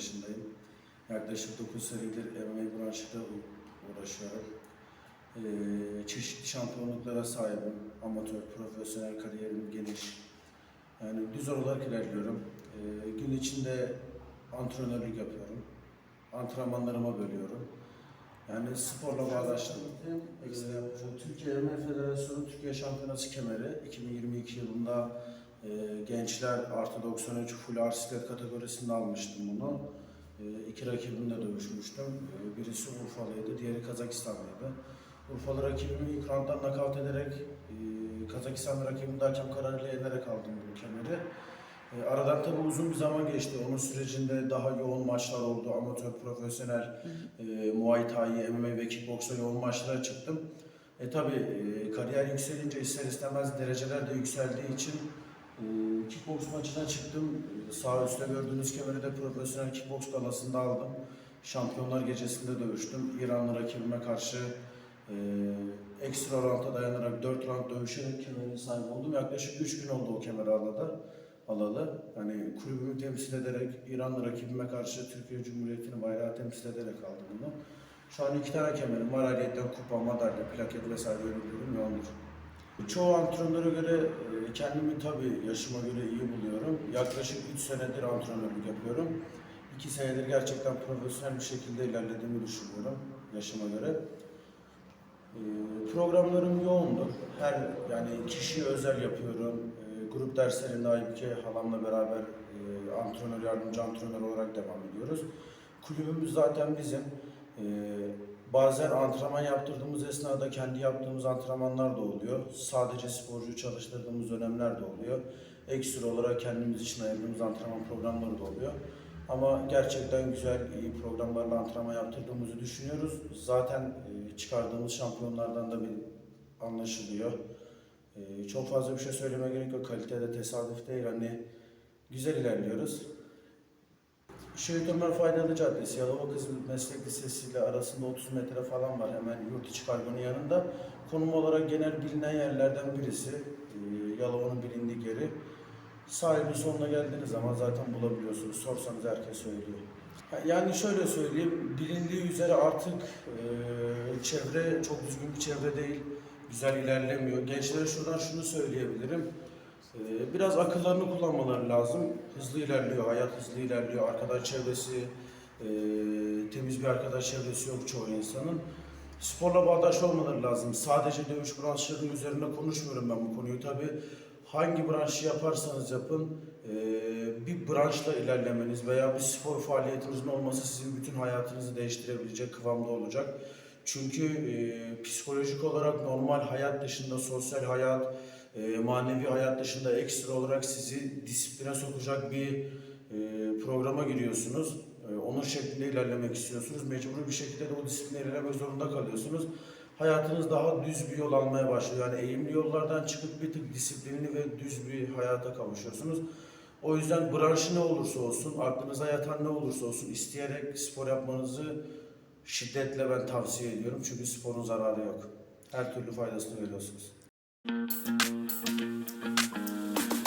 yaşındayım. Yaklaşık 9 senedir MMA branşıyla u- uğraşıyorum. Ee, çeşitli şampiyonluklara sahibim. Amatör, profesyonel kariyerim geniş. Yani düz olarak ilerliyorum. Ee, gün içinde antrenörlük yapıyorum. Antrenmanlarıma bölüyorum. Yani sporla bağdaştırdım. Ee, Türkiye MMA Federasyonu Türkiye Şampiyonası kemeri 2022 yılında e, gençler artı 93 full ağır siklet kategorisinde almıştım bunu. E, iki rakibimle dövüşmüştüm. E, birisi Urfalıydı, diğeri Kazakistanlıydı. Urfalı rakibimi ilk rounddan nakavt ederek e, Kazakistan rakibimi de hakem kararıyla yenerek aldım bu kemeri. E, aradan tabii uzun bir zaman geçti. Onun sürecinde daha yoğun maçlar oldu. Amatör, profesyonel, e, Muay Thai, MMA ve kickboksa yoğun maçlara çıktım. E tabi kariyer yükselince ister istemez dereceler de yükseldiği için e, kickboks maçına çıktım. E, Sağ üstte gördüğünüz kemeri de profesyonel kickboks galasında aldım. Şampiyonlar gecesinde dövüştüm. İranlı rakibime karşı e, ekstra rounda dayanarak 4 round dövüşerek kemerin sahibi oldum. Yaklaşık 3 gün oldu o kemeri alalı. alalı. Yani kulübümü temsil ederek İranlı rakibime karşı Türkiye Cumhuriyeti'ni bayrağı temsil ederek aldım bunu. Şu an iki tane kemerim var. Ayrıyeten kupa, madalya, plaket vesaire ödüllerim yoğundur. Çoğu antrenöre göre e, kendimi tabii yaşıma göre iyi buluyorum. Yaklaşık 3 senedir antrenörlük yapıyorum. 2 senedir gerçekten profesyonel bir şekilde ilerlediğimi düşünüyorum yaşıma göre. E, Programlarım yoğundur. Her yani kişiye özel yapıyorum. E, Grup derslerinde Aybüke halamla beraber antrenör, yardımcı antrenör olarak devam ediyoruz. Kulübümüz zaten bizim. E, Bazen antrenman yaptırdığımız esnada kendi yaptığımız antrenmanlar da oluyor. Sadece sporcu çalıştırdığımız dönemler de oluyor. Ekstra olarak kendimiz için ayırdığımız antrenman programları da oluyor. Ama gerçekten güzel, iyi programlarla antrenman yaptırdığımızı düşünüyoruz. Zaten e, çıkardığımız şampiyonlardan da bir anlaşılıyor. E, Çok fazla bir şey söylemeye gerek yok. Kalitede tesadüf değil. Hani güzel ilerliyoruz. Şehit Ömer Faydalı Caddesi, Yalova Kız Meslek Lisesi ile arasında 30 metre falan var hemen yurt içi kargonun yanında. Konum olarak genel bilinen yerlerden birisi. Ee, Yalova'nın bilindik yeri. Sahilin sonuna geldiğiniz zaman zaten bulabiliyorsunuz. Sorsanız herkes söylüyor. Yani şöyle söyleyeyim, bilindiği üzere artık e, çevre çok düzgün bir çevre değil. Güzel ilerlemiyor. Gençlere şuradan şunu söyleyebilirim. Ee, Biraz akıllarını kullanmaları lazım. Hızlı ilerliyor, hayat hızlı ilerliyor. Arkadaş çevresi, e, temiz bir arkadaş çevresi yok çoğu insanın. Sporla bağdaş olmaları lazım. Sadece dövüş branşlarının üzerine konuşmuyorum ben bu konuyu. Tabi hangi branşı yaparsanız yapın, e, bir branşla ilerlemeniz veya bir spor faaliyetinizin olması sizin bütün hayatınızı değiştirebilecek kıvamda olacak. Çünkü e, psikolojik olarak normal hayat dışında sosyal hayat, e, manevi hayat dışında ekstra olarak sizi disipline sokacak bir e, programa giriyorsunuz. E, onun şeklinde ilerlemek istiyorsunuz. Mecburi bir şekilde de o disipline ilerlemek zorunda kalıyorsunuz. Hayatınız daha düz bir yol almaya başlıyor. Yani eğimli yollardan çıkıp bir tık disiplinli ve düz bir hayata kavuşuyorsunuz. O yüzden branşı ne olursa olsun, aklınıza yatan ne olursa olsun isteyerek spor yapmanızı şiddetle ben tavsiye ediyorum. Çünkü sporun zararı yok. Her türlü faydasını görüyorsunuz. Thank you.